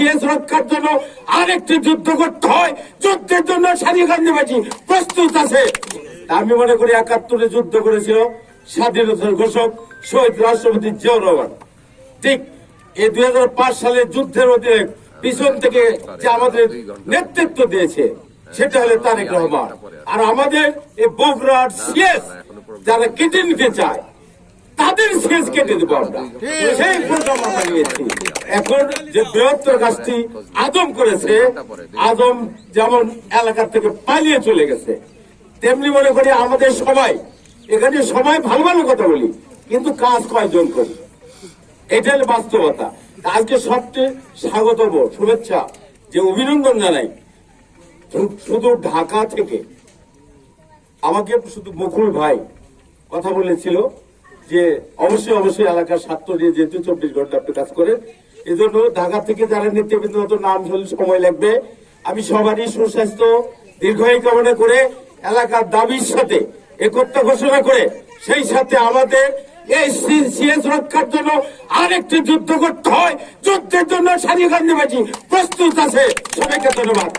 CS রক্ষার জন্য আরেকটি যুদ্ধ করতে হয়। যুদ্ধের জন্য সারি গান্ধীবাজি প্রস্তুত আছে। আমি মনে করি একাত্তরে যুদ্ধ করেছিল স্বাধীনতার ঘোষক শহীদ রাষ্ট্রপতি জিয়াউর রহমান। ঠিক এই দুই সালের যুদ্ধের অধীনে পিছন থেকে যে আমাদের নেতৃত্ব দিয়েছে সেটা হলো তারেক রহমান। আর আমাদের এই বগুড়ার সিএস যারা কেটে নিতে চায় তাদের শেষ কেটে দেবো আমরা। সেই প্রোগ্রাম আমরা নিয়েছি। এখন যে বৃহত্তর কাজটি আদম করেছে, আদম যেমন এলাকা থেকে পালিয়ে চলে গেছে, তেমনি মনে করি আমাদের সবাই, এখানে সবাই ভালো ভালো কথা বলি, কিন্তু কাজ কয়জন করি? এটা বাস্তবতা। আজকে সবচেয়ে স্বাগতম, শুভেচ্ছা, যে অভিনন্দন জানাই। শুধু ঢাকা থেকে, আমাকে শুধু মুকুল ভাই কথা বলেছিল যে অবশ্যই অবশ্যই এলাকার স্বার্থ নিয়ে যেহেতু চব্বিশ ঘণ্টা আপনি কাজ করেন এই জন্য ঢাকা থেকে যারা নেতৃবৃন্দ মতো নাম হলে সময় লাগবে। আমি সবারই সুস্বাস্থ্য, দীর্ঘায়ু কামনা করে এলাকার দাবির সাথে একত্র ঘোষণা করে সেই সাথে আমাদের এই সিএস রক্ষার জন্য আরেকটি যুদ্ধ করতে হয়। যুদ্ধের জন্য সারি গান্ধীবাজি প্রস্তুত আছে। সবাইকে ধন্যবাদ।